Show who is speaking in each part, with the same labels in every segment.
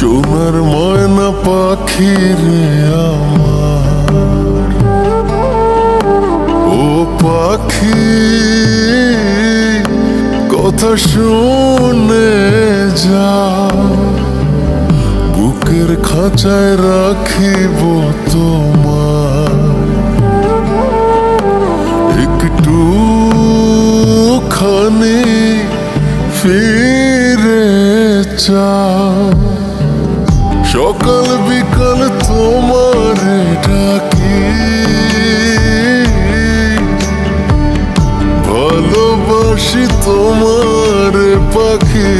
Speaker 1: সোনার ময়না পাখি রে আমার। ও পাখি কথা শুনে যা বুকের খাঁচায় রাখিব তোমার। সকাল বিকাল তোমার ডাকি। ভালোবাসি তোমার পাখি।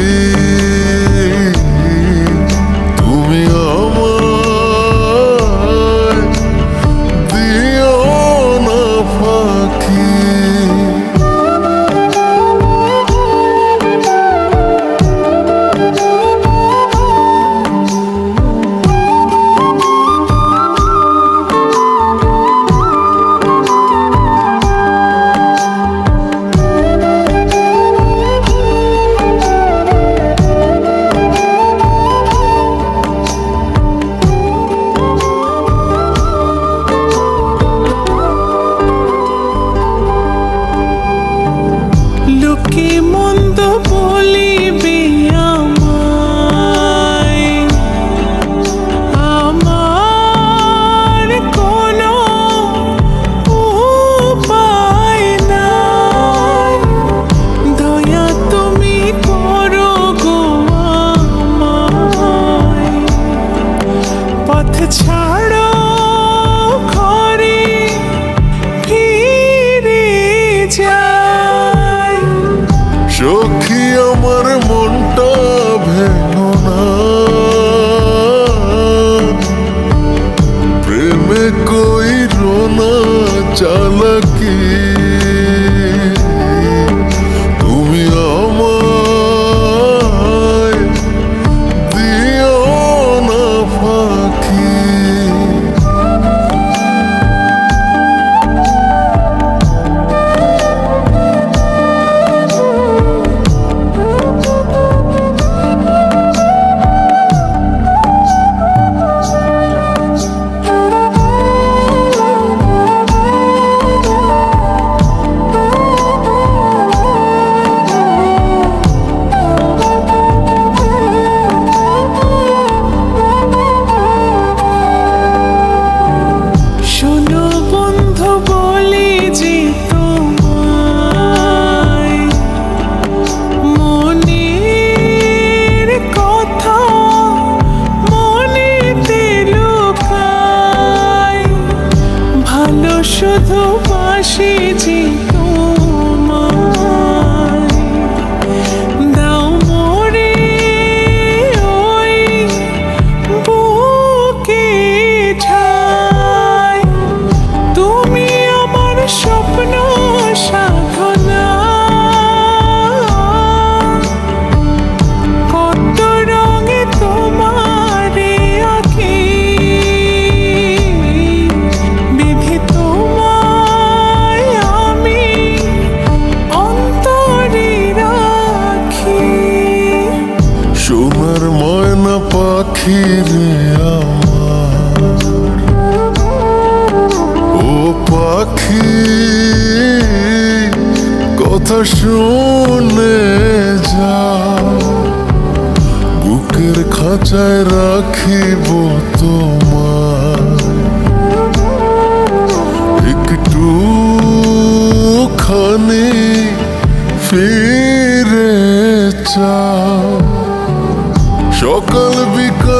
Speaker 2: শুধু বাসি যে
Speaker 1: পাখি রে আমার ও পাখি কথা শুনে যা বুকের খাঁচায় রাখিব তোমার একটু খানি ফিরে চাও সকাল বিকাল